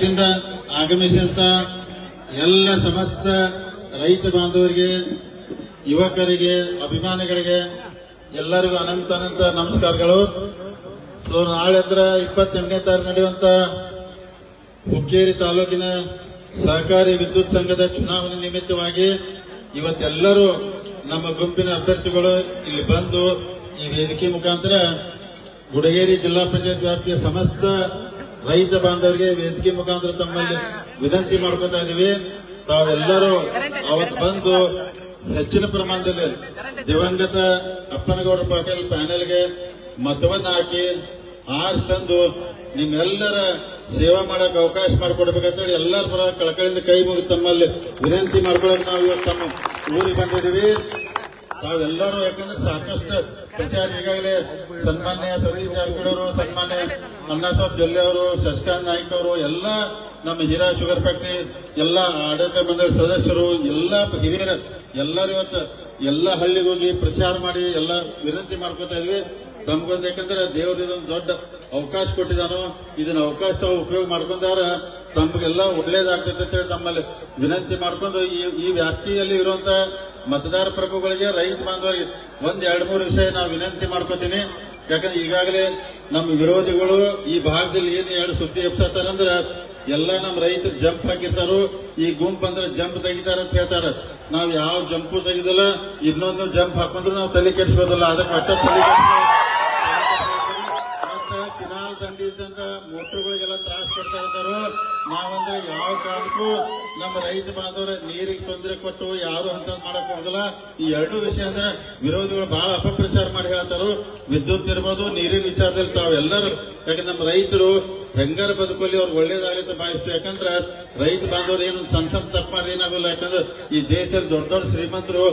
ವ್ಯಾಪ್ತಿಯಿಂದ ಆಗಮಿಸಿದಂತ ಎಲ್ಲ ಸಮಸ್ತ ರೈತ ಬಾಂಧವರಿಗೆ, ಯುವಕರಿಗೆ, ಅಭಿಮಾನಿಗಳಿಗೆ ಎಲ್ಲರಿಗೂ ಅನಂತ ಅನಂತ ನಮಸ್ಕಾರಗಳು. ಸೊ, ನಾಳೆ ಅಂದ್ರೆ ಇಪ್ಪತ್ತೆಂಟನೇ ತಾರೀಕು ನಡೆಯುವಂತ ಹುಕ್ಕೇರಿ ತಾಲೂಕಿನ ಸಹಕಾರಿ ವಿದ್ಯುತ್ ಸಂಘದ ಚುನಾವಣೆ ನಿಮಿತ್ತವಾಗಿ ಇವತ್ತೆಲ್ಲರೂ ನಮ್ಮ ಗುಂಪಿನ ಅಭ್ಯರ್ಥಿಗಳು ಇಲ್ಲಿ ಬಂದು ಈ ವೇದಿಕೆ ಮುಖಾಂತರ ಗುಡಗೇರಿ ಜಿಲ್ಲಾ ಪಂಚಾಯತ್ ವ್ಯಾಪ್ತಿಯ ಸಮಸ್ತ ರೈತ ಬಾಂಧವರಿಗೆ ವೇದಿಕೆ ಮುಖಾಂತರ ತಮ್ಮಲ್ಲಿ ವಿನಂತಿ ಮಾಡ್ಕೊತಾ ಇದೀವಿ. ತಾವೆಲ್ಲರೂ ಅವತ್ತು ಬಂದು ಹೆಚ್ಚಿನ ಪ್ರಮಾಣದಲ್ಲಿ ದಿವಂಗತ ಅಪ್ಪನಗೌಡ ಪಾಟೀಲ್ ಪ್ಯಾನೆಲ್ಗೆ ಮತವನ್ನ ಹಾಕಿ ಆರ್ಸ್ ತಂದು ನಿಮ್ಮೆಲ್ಲರ ಸೇವಾ ಮಾಡಕ್ ಅವಕಾಶ ಮಾಡಿಕೊಡ್ಬೇಕಂತೇಳಿ ಎಲ್ಲರ ಪರ ಕಳಕಳಿಯಿಂದ ಕೈ ಮುಗಿ ತಮ್ಮಲ್ಲಿ ವಿನಂತಿ ಮಾಡ್ಕೊಳಕ್ ನಾವು ಇವತ್ತು ತಮ್ಮ ಊರಿಗೆ ಬಂದಿದ್ದೀವಿ. ತಾವೆಲ್ಲರೂ ಯಾಕಂದ್ರೆ ಸಾಕಷ್ಟು ಪ್ರಚಾರ ಈಗಾಗಲೇ ಸನ್ಮಾನ್ಯ ಸತೀಶ್ ಜಾರಕಿಹೊಳಿ ಅವರು ಸನ್ಮಾನ್ಯ ಅಣ್ಣಾಸಾಬ್ ಜೊಲ್ಲೆ ಅವರು ಶಶಿಕಾಂತ್ ನಾಯ್ಕ ಅವರು, ಎಲ್ಲ ನಮ್ಮ ಹೀರಾ ಶುಗರ್ ಫ್ಯಾಕ್ಟ್ರಿ, ಎಲ್ಲ ಆಡಳಿತ ಮಂಡಳಿ ಸದಸ್ಯರು, ಎಲ್ಲ ಹಿರಿಯರ, ಎಲ್ಲರೂ ಇವತ್ತು ಎಲ್ಲ ಹಳ್ಳಿಗೆ ಹೋಗಿ ಪ್ರಚಾರ ಮಾಡಿ, ಎಲ್ಲ ವಿನಂತಿ ಮಾಡ್ಕೊತಾ ಇದ್ವಿ. ತಮ್ಗೊಂದು ಯಾಕಂದ್ರೆ ದೇವರು ಇದೊಂದು ದೊಡ್ಡ ಅವಕಾಶ ಕೊಟ್ಟಿದ್ದಾನೋ, ಇದನ್ನ ಅವಕಾಶ ತಾವು ಉಪಯೋಗ ಮಾಡ್ಕೊಂಡಾರ ತಮ್ಗೆಲ್ಲ ಒಳ್ಳೇದಾಗ್ತೈತೆ ಅಂತ ಹೇಳಿ ತಮ್ಮಲ್ಲಿ ವಿನಂತಿ ಮಾಡ್ಕೊಂಡು ಈ ಈ ವ್ಯಾಪ್ತಿಯಲ್ಲಿ ಇರುವಂತ ಮತದಾರ ಪ್ರಭುಗಳಿಗೆ ರೈತ ಬಾಂಧವರಿಗೆ ಒಂದ್ ಎರಡು ಮೂರು ವಿಷಯ ನಾವು ವಿನಂತಿ ಮಾಡ್ಕೋತೀನಿ. ಯಾಕಂದ್ರೆ ಈಗಾಗಲೇ ನಮ್ಮ ವಿರೋಧಿಗಳು ಈ ಭಾಗದಲ್ಲಿ ಏನು ಎರಡು ಸುದ್ದಿ ಎಪ್ಸತ್ತಾರಂದ್ರ ಎಲ್ಲ ನಮ್ಮ ರೈತರು ಜಂಪ್ ಹಾಕಿರ್ತಾರೋ. ಈ ಗುಂಪು ಅಂದ್ರೆ ಜಂಪ್ ತೆಗಿತಾರ ಅಂತ ಹೇಳ್ತಾರ. ನಾವು ಯಾವ ಜಂಪು ತೆಗಿದಿಲ್ಲ, ಇನ್ನೊಂದು ಜಂಪ್ ಹಾಕೊಂಡ್ರು ನಾವು ತಲೆ ಕೆಡಿಸ್ಬೋದಿಲ್ಲ, ಅದಕ್ಕೆ ಅಷ್ಟೊಂದು ತಲೆ ಮೋಟ್ರುಗಳಿಗೆಲ್ಲ ತ್ರಾಸ ಕೊಡ್ತಾ ಇರ್ತಾರೋ, ನಾವಂದ್ರೆ ಯಾವ ಕಾರಣಕ್ಕೂ ನಮ್ಮ ರೈತ ಬಾಂಧವರ ನೀರಿಗೆ ತೊಂದರೆ ಕೊಟ್ಟು ಯಾರು ಅಂತ ಮಾಡಕ್ ಹೋಗಲ್ಲ. ಈ ಎರಡು ವಿಷಯ ಅಂದ್ರೆ ವಿರೋಧಿಗಳು ಬಹಳ ಅಪಪ್ರಚಾರ ಮಾಡಿ ಹೇಳ್ತಾರೋ ವಿದ್ಯುತ್ ಇರ್ಬೋದು, ನೀರಿನ ವಿಚಾರದಲ್ಲಿ ತಾವೆಲ್ಲರೂ, ಯಾಕಂದ್ರೆ ನಮ್ಮ ರೈತರು ಹೆಂಗಾರ ಬದುಕಲ್ಲಿ ಅವ್ರು ಒಳ್ಳೇದಾಗಲಿ ಅಂತ ಭಾವಿಸ್ತೀವಿ. ಯಾಕಂದ್ರೆ ರೈತ ಬಾಂಧವರು ಏನು ಸಣ್ಣ ಸಣ್ಣ ತಪ್ಪು ಮಾಡಿ ಏನಾಗಲ್ಲ. ಯಾಕಂದ್ರೆ ಈ ದೇಶದಲ್ಲಿ ದೊಡ್ಡ ದೊಡ್ಡ ಶ್ರೀಮಂತರು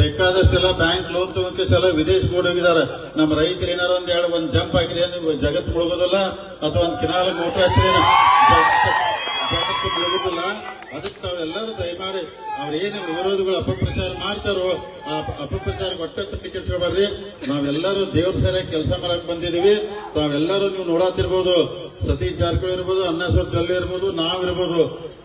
ಬೇಕಾದಷ್ಟೆಲ್ಲ ಬ್ಯಾಂಕ್ ಲೋನ್ ತಗೊಂತೆಲ್ಲ ವಿದೇಶ ಹೋಗಿದ್ದಾರೆ ನಮ್ಮ ರೈತರು ಏನಾರು ಒಂದ್ ಎರಡು ಒಂದ್ ಜಂಪ್ ಹಾಕಿದ್ರೆ ಏನು ಜಗತ್ತು ಮುಳುಗೋದಿಲ್ಲ. ಅಥವಾ ಒಂದ್ ಕಿನಾಲ್ ಮೋಟರ್ ಹಾಕಿದ್ರೆ ಜಗತ್ತು ಮುಳುಗೋದಿಲ್ಲ. ಅದಕ್ಕೆ ತಾವೆಲ್ಲರೂ ದಯಮಾಡಿ ಅವ್ರೇನು ವಿರೋಧಿಗಳು ಅಪಪ್ರಚಾರ ಮಾಡ್ತಾರೋ ಆ ಅಪಪ್ರಚಾರ ಒಟ್ಟ ತಪ್ಪಿ ಕೆಲ್ಸ್ಕೊಬಾರ್ರಿ ನಾವೆಲ್ಲರೂ ದೇವ್ರ ಸರಿಯಾಗಿ ಕೆಲಸ ಮಾಡಕ್ ಬಂದಿದೀವಿ ತಾವೆಲ್ಲರೂ ನೀವು ನೋಡಾತಿರ್ಬೋದು. ಸತೀಶ್ ಜಾರಕಿಹೊಳಿ ಇರ್ಬೋದು ಅಣ್ಣಾಸರ್ ಜೊಲ್ಲೆ ಇರ್ಬೋದು ನಾವಿರ್ಬೋದು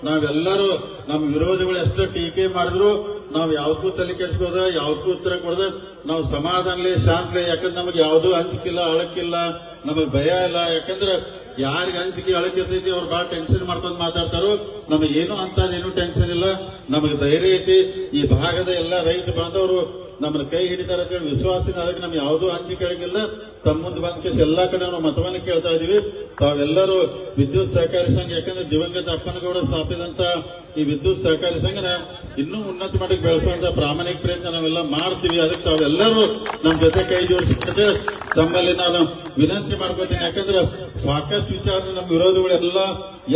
ನಾವೆಲ್ಲರೂ ನಮ್ಮ ವಿರೋಧಿಗಳು ಎಷ್ಟು ಟೀಕೆ ಮಾಡಿದ್ರು, ನಾವು ಯಾವ್ದಕ್ಕೂ ತಲೆ ಕೆಡಿಸ್ಕೋದ ಯಾವ್ದಕ್ಕೂ ಉತ್ತರ ಕೊಡದ. ನಾವು ಸಮಾಧಾನಲಿ, ಶಾಂತಲಿ, ಯಾಕಂದ್ರೆ ನಮಗೆ ಯಾವುದೂ ಹಂಚಿಕಿಲ್ಲ ಅಳಕಿಲ್ಲ, ನಮಗೆ ಭಯ ಇಲ್ಲ. ಯಾಕಂದ್ರೆ ಯಾರಿಗೆ ಹಂಚಿಕೆ ಅಳಕಿರ್ತೈತಿ ಅವ್ರು ಬಹಳ ಟೆನ್ಷನ್ ಮಾಡ್ಕೊಂಡು ಮಾತಾಡ್ತಾರೋ ನಮಗೇನು ಏನು ಅಂತದೇನು ಟೆನ್ಷನ್ ಇಲ್ಲ. ನಮಗೆ ಧೈರ್ಯ ಐತಿ. ಈ ಭಾಗದ ಎಲ್ಲ ರೈತ ಬಾಂಧವರು ನಮ್ಮನ್ನ ಕೈ ಹಿಡಿತಾರೆ ಅಂತ ಹೇಳಿ ವಿಶ್ವಾಸದಿಂದ ಅದಕ್ಕೆ ನಮ್ಗೆ ಯಾವುದೂ ಅಂಚಿ ಕೆಳಗಿಲ್ಲ. ತಮ್ಮ ಮುಂದೆ ಬಂದ ಎಲ್ಲಾ ಕಡೆ ನಾವು ಮತವನ್ನು ಕೇಳ್ತಾ ಇದೀವಿ. ತಾವೆಲ್ಲರೂ ವಿದ್ಯುತ್ ಸಹಕಾರಿ ಸಂಘ, ಯಾಕಂದ್ರೆ ದಿವಂಗತ ಅಪ್ಪನಗೌಡ ಸ್ಥಾಪಿಸಿದಂತ ಈ ವಿದ್ಯುತ್ ಸಹಕಾರಿ ಸಂಘನ ಇನ್ನೂ ಉನ್ನತ ಮಟ್ಟಕ್ಕೆ ಬೆಳೆಸುವಂತ ಪ್ರಾಮಾಣಿಕ ಪ್ರಯತ್ನ ನಾವೆಲ್ಲ ಮಾಡ್ತೀವಿ. ಅದಕ್ಕೆ ತಾವೆಲ್ಲರೂ ನಮ್ಮ ಜೊತೆ ಕೈ ಜೋಡಿಸಿ ತಮ್ಮಲ್ಲಿ ನಾನು ವಿನಂತಿ ಮಾಡ್ಕೋತೀನಿ ಯಾಕಂದ್ರೆ ಸಾಕಷ್ಟು ವಿಚಾರ ನಮ್ಮ ವಿರೋಧಿಗಳೆಲ್ಲ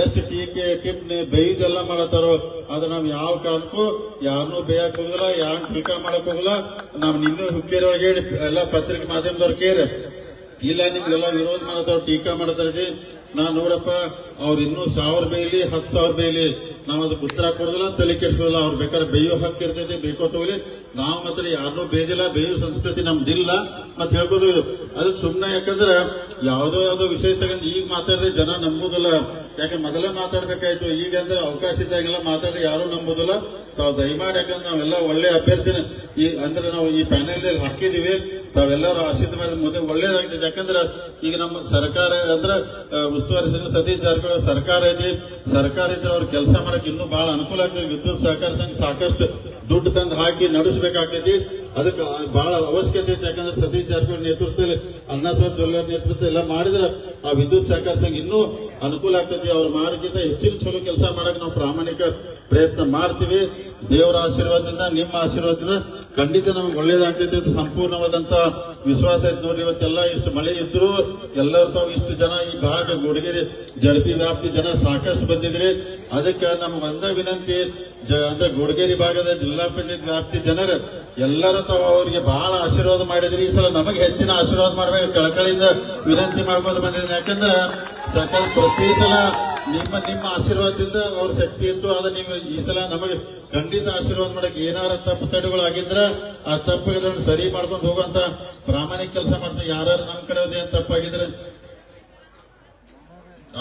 ಎಷ್ಟು ಟೀಕೆ, ಟಿಪ್ಪಣಿ ಬೈದೆಲ್ಲ ಮಾಡತ್ತಾರೋ, ಆದ್ರೆ ನಾವು ಯಾವ ಕಾರಣಕ್ಕೂ ಯಾರನ್ನೂ ಬೇಯಕ್ ಹೋಗಲ್ಲ ಟೀಕಾ ಮಾಡಕ್ ಹೋಗಲ್ಲ. ನಾವು ನಿನ್ನೂ ಹುಕ್ಕೇರಿ ಒಳಗೆ ಹೇಳಿ ಎಲ್ಲ ಪತ್ರಿಕೆ ಮಾಧ್ಯಮದವ್ರು ಕೇರಿ ಇಲ್ಲ, ನಿಮ್ಗೆಲ್ಲ ವಿರೋಧ ಮಾಡತ್ತಾರೋ, ಟೀಕಾ ಮಾಡತಾರ ನಾ ನೋಡಪ್ಪ, ಅವ್ರು ಇನ್ನೂ ಸಾವಿರ ಬೈಲಿ, ಹತ್ತು ಸಾವಿರ ಬೈಲಿ ನಾವ್ ಅದಕ್ಕೆ ಉತ್ತರ ಕೊಡೋದಿಲ್ಲ, ತಲೆ ಕೆಡಿಸೋದಿಲ್ಲ, ಅವ್ರು ಬೇಕಾದ್ರೆ ಬೇಯೋ ಹಾಕಿರ್ತೈತೆ ಬೇಕೋ ತಗೋಲಿ ನಾವು ಮಾತ್ರ ಯಾರನ್ನೂ ಬೇದಿಲ್ಲ, ಬೇಯೋ ಸಂಸ್ಕೃತಿ ನಮ್ದಿಲ್ಲ ಮತ್ತೆ ಹೇಳ್ಕೋದು ಇದು. ಅದಕ್ಕೆ ಸುಮ್ಮನೆ ಯಾಕಂದ್ರೆ ಯಾವುದೋ ಯಾವ್ದೋ ವಿಷಯ ತಗೊಂಡು ಈಗ ಮಾತಾಡಿದ್ರೆ ಜನ ನಂಬುದಿಲ್ಲ. ಯಾಕೆ ಮೊದಲೇ ಮಾತಾಡ್ಬೇಕಾಯ್ತು, ಈಗ ಅಂದ್ರೆ ಅವಕಾಶ ಇದ್ದಾಗೆಲ್ಲ ಮಾತಾಡಿ ಯಾರು ನಂಬುದಿಲ್ಲ. ತಾವು ದಯಮಾಡಿ ಯಾಕಂದ್ರೆ ನಾವೆಲ್ಲ ಒಳ್ಳೆ ಅಭ್ಯರ್ಥಿನ. ಈ ಅಂದ್ರೆ ನಾವು ಈ ಪ್ಯಾನೆಲ್ ಹಾಕಿದೀವಿ. ತಾವೆಲ್ಲರೂ ಆಶೀರ್ವಾದ ಮುಂದೆ ಒಳ್ಳೇದಾಗ್ತದೆ. ಯಾಕಂದ್ರೆ ಈಗ ನಮ್ಮ ಸರ್ಕಾರ ಅಂದ್ರೆ ಉಸ್ತುವಾರಿ ಸಚಿವ ಸತೀಶ್ ಜಾರಕಿಹೊಳಿ ಸರ್ಕಾರ ಐತಿ ಸರ್ಕಾರ ಇದ್ರೆ ಅವ್ರ ಕೆಲಸ ಮಾಡಕ್ ಇನ್ನೂ ಬಹಳ ಅನುಕೂಲ ಆಗ್ತದೆ. ವಿದ್ಯುತ್ ಸಹಕಾರ ಸಂಘ ಸಾಕಷ್ಟು ದುಡ್ಡು ತಂದು ಹಾಕಿ ನಡೆಸಬೇಕಾಗ್ತೈತಿ ಅದಕ್ಕೆ ಬಹಳ ಅವಶ್ಯಕತೆ ಐತಿ. ಯಾಕಂದ್ರೆ ಸತೀಶ್ ಜಾರಕಿಹೊಳಿ ನೇತೃತ್ವದಲ್ಲಿ ಅಣ್ಣಾಸಾಬ್ ಜೊಲ್ಲರ್ ನೇತೃತ್ವ ಎಲ್ಲ ಮಾಡಿದ್ರೆ ಆ ವಿದ್ಯುತ್ ಸಹಕಾರ ಸಂಘ ಇನ್ನೂ ಅನುಕೂಲ ಆಗ್ತೈತಿ ಅವ್ರು ಮಾಡೋಕ್ಕಿಂತ ಹೆಚ್ಚಿನ ಚಲೋ ಕೆಲಸ ಮಾಡಕ್ ನಾವು ಪ್ರಾಮಾಣಿಕ ಪ್ರಯತ್ನ ಮಾಡ್ತೀವಿ. ದೇವರ ಆಶೀರ್ವಾದದಿಂದ, ನಿಮ್ಮ ಆಶೀರ್ವಾದದಿಂದ ಖಂಡಿತ ನಮ್ಗೆ ಒಳ್ಳೇದಾಗ್ತೈತೆ ಅಂತ ಸಂಪೂರ್ಣವಾದಂತ ವಿಶ್ವಾಸ ಐತೆ ನೋಡ್ರಿ, ಇವತ್ತೆಲ್ಲ ಇಷ್ಟು ಮಳೆ ಇದ್ರು ಎಲ್ಲರೂ ತಾವು ಇಷ್ಟು ಜನ ಈ ಭಾಗ ಗುಡಗೇರಿ, ಜಡಪಿ ವ್ಯಾಪ್ತಿ ಜನ ಸಾಕಷ್ಟು ಬಂದಿದ್ರಿ. ಅದಕ್ಕೆ ನಮ್ಗೆ ಒಂದ ವಿನಂತಿ ಅಂದ್ರೆ ಗುಡಗೇರಿ ಭಾಗದ ಜಿಲ್ಲಾ ಪಂಚಾಯತ್ ವ್ಯಾಪ್ತಿ ಜನರು, ಎಲ್ಲರ ತಾವು ಅವರಿಗೆ ಬಹಳ ಆಶೀರ್ವಾದ ಮಾಡಿದ್ರಿ. ಈ ಸಲ ನಮಗೆ ಹೆಚ್ಚಿನ ಆಶೀರ್ವಾದ ಮಾಡ್ಬೇಕು ಕಳಕಳಿಯಿಂದ ವಿನಂತಿ ಮಾಡ್ಕೊಂಡು ಬಂದಿದ್ದೀನಿ. ಯಾಕಂದ್ರೆ ಸಕಲ ಪ್ರತಿ ಸಲ ನಿಮ್ಮ ನಿಮ್ಮ ಆಶೀರ್ವಾದದಿಂದ ಅವ್ರ ಶಕ್ತಿ ಇತ್ತು. ಆದ್ರೆ ನೀವು ಈ ಸಲ ನಮಗೆ ಖಂಡಿತ ಆಶೀರ್ವಾದ ಮಾಡಕ್ಕೆ ಏನಾರ ತಪ್ಪು ತಡೆಗಳು ಆಗಿದ್ರ ಆ ತಪ್ಪುಗಳನ್ನು ಸರಿ ಮಾಡ್ಕೊಂಡು ಹೋಗುವಂತ ಪ್ರಾಮಾಣಿಕ ಕೆಲಸ ಮಾಡ್ತೀವಿ ಯಾರು ನಮ್ ಕಡೆ ತಪ್ಪಾಗಿದ್ರೆ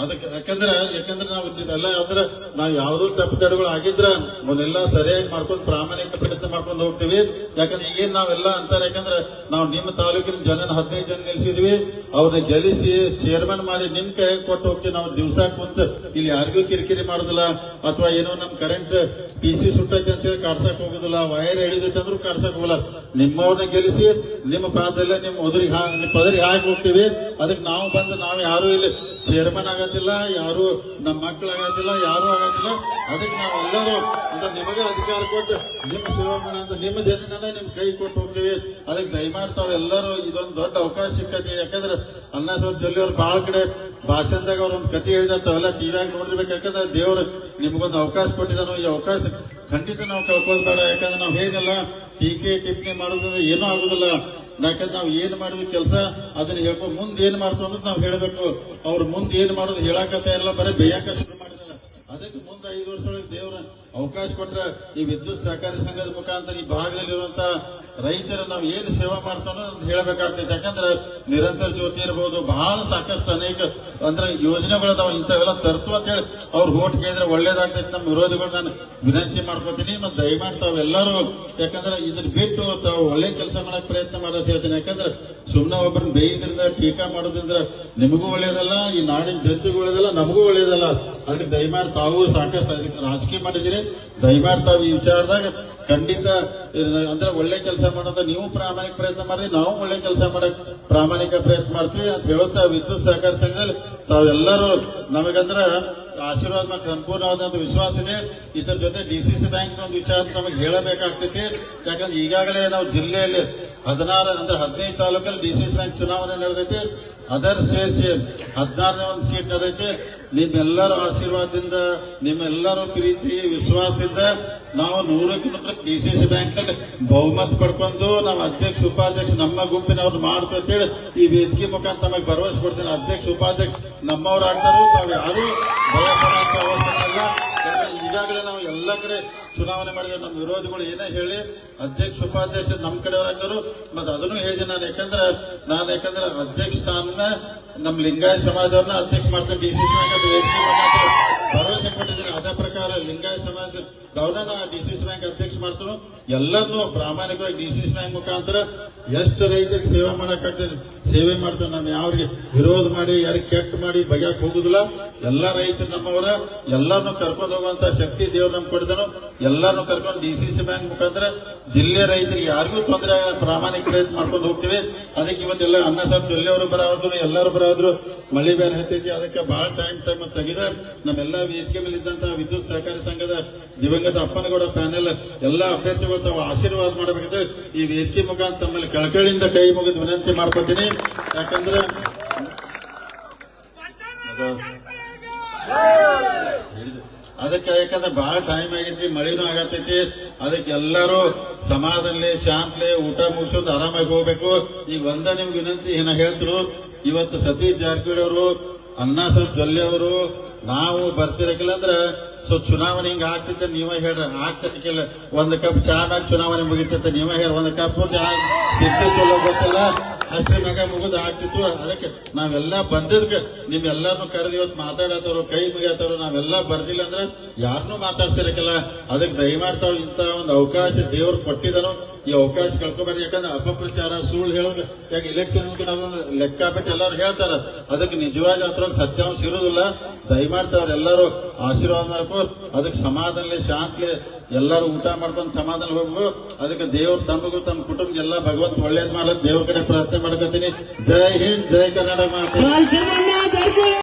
ಅದಕ್ಕೆ ಯಾಕಂದ್ರೆ ಯಾಕಂದ್ರೆ ನಾವು ಇದೆಲ್ಲ ಯಾವ್ದ್ರ ನಾವು ಯಾವ್ದು ತಪ್ಪುಗಳು ಆಗಿದ್ರ ಅವನ್ನೆಲ್ಲ ಸರಿಯಾಗಿ ಮಾಡ್ಕೊಂಡು ಪ್ರಾಮಾಣಿಕ ಪ್ರಯತ್ನ ಮಾಡ್ಕೊಂಡು ಹೋಗ್ತೀವಿ. ಯಾಕಂದ್ರೆ ಈಗೇನ್ ನಾವೆಲ್ಲ ಅಂತಾರೆ, ಯಾಕಂದ್ರೆ ನಾವು ನಿಮ್ಮ ತಾಲೂಕಿನ ಜನನ ಹದಿನೈದು ಜನ ನಿಲ್ಸಿದ್ವಿ. ಅವ್ರನ್ನ ಗೆಲ್ಲಿಸಿ ಚೇರ್ಮನ್ ಮಾಡಿ ನಿಮ್ ಕೈ ಕೊಟ್ಟು ಹೋಗ್ತೀವಿ. ನಾವು ದಿವಸ ಕುಂತ ಇಲ್ಲಿ ಯಾರಿಗೂ ಕಿರಿಕಿರಿ ಮಾಡುದಿಲ್ಲ. ಅಥವಾ ಏನೋ ನಮ್ ಕರೆಂಟ್ ಪಿ ಸಿ ಸುಟ್ಟೈತೆ ಅಂತೇಳಿ ಕಾಡ್ಸಕ್ ಹೋಗುದಿಲ್ಲ. ವೈರ್ ಎಳಿದೈತೆ ಅಂದ್ರೂ ಕಾಡ್ಸಕ್ ಹೋಗಲ್ಲ ನಿಮ್ಮವ್ರನ್ನ ಗೆಲ್ಲಿಸಿ ನಿಮ್ಮ ಪಾದಲ್ಲೇ ನಿಮ್ಮ ಒದರಿಗೆ ಪದರಿಗೆ ಹಾಕಿ ಹೋಗ್ತೀವಿ. ಅದಕ್ಕೆ ನಾವು ಬಂದು ನಾವು ಯಾರು ಇಲ್ಲಿ ಚೇರ್ಮನ್ ಆಗೋದಿಲ್ಲ ಯಾರು ನಮ್ಮ ಮಕ್ಕಳು ಯಾರು ಆಗೋದಿಲ್ಲ ಅದಕ್ಕೆ ನಾವೆಲ್ಲರೂ ಅಂತ ನಿಮಗೆ ಅಧಿಕಾರ ಕೊಟ್ಟು ನಿಮ್ಮ ಸೇವಾ ಅಂತ ನಿಮ್ಮ ಜನನೇ ನಿಮ್ಮ ಕೈ ಕೊಟ್ಟು ಹೋಗ್ತೀವಿ. ಅದಕ್ಕೆ ದಯಮಾಡಿ ತಾವೆಲ್ಲರೂ ಇದೊಂದು ದೊಡ್ಡ ಅವಕಾಶ ಸಿಕ್ಕತಿ ಯಾಕಂದ್ರೆ ಅನ್ನ ಜಲ್ಲಿ ಅವ್ರು ಬಹಳ ಕಡೆ ಭಾಷಣದಾಗ ಅವ್ರ ಒಂದು ಕತೆ ಟಿ ತಾವೆಲ್ಲ ನೋಡಿರ್ಬೇಕು. ಯಾಕಂದ್ರೆ ದೇವರು ನಿಮ್ಗೊಂದು ಅವಕಾಶ ಕೊಟ್ಟಿದ್ದಾರೆ ಈ ಅವಕಾಶ ಖಂಡಿತ ನಾವು ಕಳ್ಕೋದ್ ಬೇಡ ಯಾಕಂದ್ರೆ ನಾವು ಹೇಗಲ್ಲ, ಟೀಕೆ ಟಿಪ್ಪಣಿ ಮಾಡೋದ್ರಿಂದ ಏನೂ ಆಗುದಿಲ್ಲ. ಯಾಕಂದ್ರೆ ನಾವು ಏನ್ ಮಾಡಿದ ಕೆಲಸ ಅದನ್ನ ಹೇಳ್ಕೊ, ಮುಂದೆ ಏನ್ ಮಾಡ್ತು ಅನ್ನೋದು ನಾವು ಹೇಳಬೇಕು. ಅವ್ರು ಮುಂದೆ ಏನ್ ಮಾಡೋದು ಹೇಳಕತ್ತ ಎಲ್ಲ ಬರೀ ಬೇಯಕ ಶುರು ಮಾಡಿದಾರೆ. ಅದಕ್ಕೆ ಮುಂದೆ ಐದು ವರ್ಷದೊಳಗೆ ದೇವರ ಅವಕಾಶ ಕೊಟ್ರೆ ಈ ವಿದ್ಯುತ್ ಸಹಕಾರಿ ಸಂಘದ ಮುಖಾಂತರ ಈ ಭಾಗದಲ್ಲಿರುವಂತ ರೈತರು ನಾವು ಏನು ಸೇವಾ ಮಾಡ್ತಾನೋ ಅಂತ ಹೇಳಬೇಕಾಗ್ತೈತೆ. ಯಾಕಂದ್ರೆ ನಿರಂತರ ಜ್ಯೋತಿ ಇರಬಹುದು ಬಹಳ ಸಾಕಷ್ಟು ಅನೇಕ ಅಂದ್ರೆ ಯೋಜನೆಗಳದಾವ ಇಂಥವೆಲ್ಲ ತರ್ತು ಅಂತ ಹೇಳಿ ಅವ್ರು ಓಟ್ ಕೇಳಿದ್ರೆ ಒಳ್ಳೇದಾಗ್ತೈತೆ. ನಮ್ಮ ವಿರೋಧಿಗಳು ನಾನು ವಿನಂತಿ ಮಾಡ್ಕೋತೀನಿ. ಮತ್ತೆ ದಯಮಾಡಿ ತಾವೆಲ್ಲರೂ ಯಾಕಂದ್ರೆ ಇದನ್ನ ಬಿಟ್ಟು ತಾವು ಒಳ್ಳೆ ಕೆಲಸ ಮಾಡಕ್ ಪ್ರಯತ್ನ ಮಾಡೋದು ಹೇಳ್ತೀನಿ. ಯಾಕಂದ್ರೆ ಸುಮ್ಮನೆ ಒಬ್ಬರನ್ನ ಬೇಯಿದ್ರಿಂದ ಟೀಕಾ ಮಾಡೋದ್ರಿಂದ ನಿಮಗೂ ಒಳ್ಳೇದಲ್ಲ, ಈ ನಾಡಿನ ಜನತೆಗೂ ಒಳ್ಳೇದಲ್ಲ, ನಮಗೂ ಒಳ್ಳೇದಲ್ಲ. ಅದಕ್ಕೆ ದಯಮಾಡಿ ತಾವು ಸಾಕಷ್ಟು ಅದಕ್ಕೆ ರಾಜಕೀಯ ಮಾಡಿದಿರಿ ದಯಮಾಡಿ ತಾವು ಈ ವಿಚಾರದಾಗ ಖಂಡಿತ ಅಂದ್ರೆ ಒಳ್ಳೆ ಕೆಲಸ ಮಾಡೋದ ನೀವು ಪ್ರಾಮಾಣಿಕ ಪ್ರಯತ್ನ ಮಾಡ್ರಿ, ನಾವು ಒಳ್ಳೆ ಕೆಲಸ ಮಾಡಕ್ ಪ್ರಾಮಾಣಿಕ ಪ್ರಯತ್ನ ಮಾಡ್ತೀವಿ ಅಂತ ಹೇಳುತ್ತಾ ವಿದ್ಯುತ್ ಸಹಕಾರ ಸಂಘದಲ್ಲಿ ತಾವೆಲ್ಲರೂ ನಮಗಂದ್ರ ಆಶೀರ್ವಾದ ಮಾಡಿ, ಸಂಪೂರ್ಣವಾದಂತ ವಿಶ್ವಾಸ ಇದೆ. ಇದರ ಜೊತೆ ಡಿಸಿಸಿ ಬ್ಯಾಂಕ್ ಒಂದು ವಿಚಾರ ನಮಗೆ ಹೇಳಬೇಕಾಗ್ತೈತಿ. ಯಾಕಂದ್ರೆ ಈಗಾಗಲೇ ನಾವು ಜಿಲ್ಲೆಯಲ್ಲಿ ಹದಿನಾರು ಅಂದ್ರೆ ಹದಿನೈದು ತಾಲೂಕಲ್ಲಿ ಡಿಸಿಸಿ ಬ್ಯಾಂಕ್ ಚುನಾವಣೆ ನಡೆದೈತಿ. ಅದರ್ ಸೇರಿಸಿ ಹದಿನಾರನೇ ಒಂದು ಸೀಟ್ ನಡೆದೈತಿ. ನಿಮ್ಮೆಲ್ಲರ ಆಶೀರ್ವಾದದಿಂದ, ನಿಮ್ಮೆಲ್ಲರ ಪ್ರೀತಿ, ವಿಶ್ವಾಸದಿಂದ ನಾವು ನೂರಕ್ಕೆ ನೂರ ಸಿ ಬ್ಯಾಂಕ್ ಅಲ್ಲಿ ಬಹುಮತ ಪಡ್ಕೊಂಡು ನಾವು ಅಧ್ಯಕ್ಷ, ಉಪಾಧ್ಯಕ್ಷ ನಮ್ಮ ಗುಂಪಿನವ್ರು ಮಾಡ್ತೇಳಿ ಈ ವೇದಿಕೆ ಮುಖಾಂತರ ನಮಗೆ ಭರವಸೆ ಕೊಡ್ತೀನಿ. ಅಧ್ಯಕ್ಷ, ಉಪಾಧ್ಯಕ್ಷ ನಮ್ಮವ್ರು ತಾವು ಯಾರು ಈಗಾಗಲೇ ನಾವು ಎಲ್ಲ ಕಡೆ ಚುನಾವಣೆ ಮಾಡಿದ್ರೆ ನಮ್ಮ ವಿರೋಧಿಗಳು ಏನೇ ಹೇಳಿ, ಅಧ್ಯಕ್ಷ, ಉಪಾಧ್ಯಕ್ಷ ನಮ್ಮ ಕಡೆಯವರಾಗ್ತಾರು ಮತ್ತೆ ಅದನ್ನು ಹೇಳಿದೆ ನಾನು. ಯಾಕಂದ್ರೆ ನಾನು ಯಾಕಂದ್ರೆ ಅಧ್ಯಕ್ಷ ಸ್ಥಾನನ ನಮ್ಮ ಲಿಂಗಾಯತ ಸಮಾಜದವ್ರನ್ನ ಅಧ್ಯಕ್ಷ ಮಾಡ್ತೇನೆ ಡಿ ಸಿ ಭರವಸೆ ಕೊಟ್ಟಿದ್ದೀನಿ. ಅದೇ ಪ್ರಕಾರ ಲಿಂಗಾಯ ಸಮಾಜ ಗೌರವ ಡಿ ಸಿ ಸಿ ಬ್ಯಾಂಕ್ ಅಧ್ಯಕ್ಷ ಮಾಡ್ತಾರೋ ಎಲ್ಲದನ್ನು ಪ್ರಾಮಾಣಿಕವಾಗಿ ಡಿ ಸಿ ಸಿ ಬ್ಯಾಂಕ್ ಮುಖಾಂತರ ಎಷ್ಟು ರೈತರಿಗೆ ಸೇವೆ ಮಾಡಕ್ಕಾಗ್ತದೆ. ಸೇವೆ ಮಾಡ್ತಾರೆ ನಮ್ಮ ಯಾವ್ರಿಗೆ ವಿರೋಧ ಮಾಡಿ, ಯಾರಿಗೆ ಕೆಟ್ಟ ಮಾಡಿ ಬಗೆಯಕ್ಕೆ ಹೋಗುದಿಲ್ಲ. ಎಲ್ಲ ರೈತರು ನಮ್ಮವರ ಎಲ್ಲರನ್ನು ಕರ್ಕೊಂಡು ಹೋಗುವಂತ ಶಕ್ತಿ ದೇವರು ನಮ್ಗೆ ಕೊಡಿದನು ಎಲ್ಲರನ್ನು ಕರ್ಕೊಂಡು ಡಿ ಸಿ ಸಿ ಬ್ಯಾಂಕ್ ಮುಖಾಂತರ ಜಿಲ್ಲೆ ರೈತರಿಗೆ ಯಾರಿಗೂ ತೊಂದರೆ ಆಗದ ಪ್ರಾಮಾಣಿಕ ಪ್ರಯತ್ನ ಮಾಡ್ಕೊಂಡು ಹೋಗ್ತೀವಿ. ಅದಕ್ಕೆ ಇವತ್ತೆಲ್ಲ ಅನ್ನ ಸಾಹೇಬ್ ಜೊಲ್ಲೆಯವರು ಬರೋದ್ರು ಎಲ್ಲರೂ ಬರೋದ್ರು ಮಳೆ ಬೇರೆ ಹತ್ತೈತಿ. ಅದಕ್ಕೆ ಬಹಳ ಟೈಮ್ ಟೈಮ್ ತೆಗೆದ ನಮ್ಮೆಲ್ಲ ವೇದಿಕೆ ಮೇಲೆ ವಿದ್ಯುತ್ ಸಹಕಾರಿ ಸಂಘದ ದಿವಂಗತ ಅಪ್ಪನಗೌಡ ಪ್ಯಾನೆಲ್ ಎಲ್ಲಾ ಅಭ್ಯರ್ಥಿಗಳು ತಾವು ಆಶೀರ್ವಾದ ಮಾಡಬೇಕಂದ್ರೆ ಈ ವೇದಿಕೆ ಮುಖಾಂತರ ತಮ್ಮಲ್ಲಿ ಕಳಕಳಿಯಿಂದ ಕೈ ಮುಗಿದು ವಿನಂತಿ ಮಾಡ್ಕೋತೀನಿ. ಯಾಕಂದ್ರೆ. ಅದಕ್ಕೆ ಯಾಕಂದ್ರೆ ಬಹಳ ಟೈಮ್ ಆಗೈತಿ ಮಳಿನೂ ಆಗತೈತಿ. ಅದಕ್ಕೆ ಎಲ್ಲರೂ ಸಮಾಧಾನಲೆ, ಶಾಂತಲೆ ಊಟ ಮುಗಿಸೋದು ಆರಾಮಾಗಿ ಹೋಗ್ಬೇಕು. ಈಗ ಒಂದ ನಿಮ್ಗೆ ವಿನಂತಿ, ಏನ ಹೇಳ್ತರು? ಇವತ್ತು ಸತೀಶ್ ಜಾರಕಿಹೊಳಿ ಅವರು ಅಣ್ಣಾ ಸಾಹೇಬ್ ಜೊಲ್ಲೆ ಅವರು, ನಾವು ಬರ್ತಿರಕಿಲ್ಲ ಅಂದ್ರೆ ಸೊ ಚುನಾವಣೆ ಹಿಂಗ ಆಗ್ತಿತ್ತ, ನೀವೇ ಹೇಳ್ರಿ. ಆಗ್ತಿರ್ಕಿಲ್ಲ. ಒಂದ್ ಕಪ್ ಚಾ ಮ್ಯಾಗ ಚುನಾವಣೆ ಮುಗಿತೈತೆ ನೀವೇ ಹೇಳಿ ಒಂದ್ ಕಪ್ ಸಿದ್ಧ ಚಲೋ ಗೊತ್ತಿಲ್ಲ. ಅಷ್ಟೇ ಮ್ಯಾಗ ಮುಗಿದು ಆಗ್ತಿತ್ತು. ಅದಕ್ಕೆ ನಾವೆಲ್ಲ ಬಂದಿದ್ಕ ಎಲ್ಲಾರು ಕರೆದು ಇವತ್ತು ಮಾತಾಡತ್ತವ್ರು, ಕೈ ಮುಗಿಯತ್ತವ್ರು, ನಾವೆಲ್ಲ ಬರ್ದಿಲ್ಲ ಅಂದ್ರೆ ಯಾರನ್ನೂ ಮಾತಾಡ್ತಿರಕಿಲ್ಲ. ಅದಕ್ಕೆ ದಯಮಾಡ್ತಾವ್ ಇಂತ ಒಂದು ಅವಕಾಶ ದೇವ್ರು ಕೊಟ್ಟಿದನು ಈ ಅವಕಾಶ ಕಳ್ಕೊಬೇಡಿ, ಯಾಕಂದ್ರೆ ಅಪಪ್ರಚಾರ, ಸುಳ್ಳು ಹೇಳೋದು, ಯಾಕೆ ಇಲೆಕ್ಷನ್ ಲೆಕ್ಕಾಬಿಟ್ಟು ಎಲ್ಲರೂ ಹೇಳ್ತಾರ. ಅದಕ್ಕೆ ನಿಜವಾಗಿ ಅದ್ರೊಳಗೆ ಸತ್ಯಾಂಶ ಇರುವುದಿಲ್ಲ. ದಯಮಾಡ್ತಾವ್ರ ಎಲ್ಲರೂ ಆಶೀರ್ವಾದ ಮಾಡ್ಕೊ, ಅದಕ್ಕೆ ಸಮಾಧಾನಲೆ ಶಾಂತಲಿ ಎಲ್ಲರೂ ಊಟ ಮಾಡ್ಕೊಂಡು ಸಮಾಧಾನ ಹೋಗ್ಬೇಕು. ಅದಕ್ಕೆ ದೇವ್ರ ತಮಗೂ ತಮ್ಮ ಕುಟುಂಬ ಎಲ್ಲ ಭಗವಂತ ಒಳ್ಳೇದ್ ಮಾಡಕ್ ದೇವ್ರ ಕಡೆ ಪ್ರಾರ್ಥನೆ ಮಾಡ್ಕೊತೀನಿ. ಜೈ ಹಿಂದ್, ಜೈ ಕನ್ನಡ ಮಾತೆ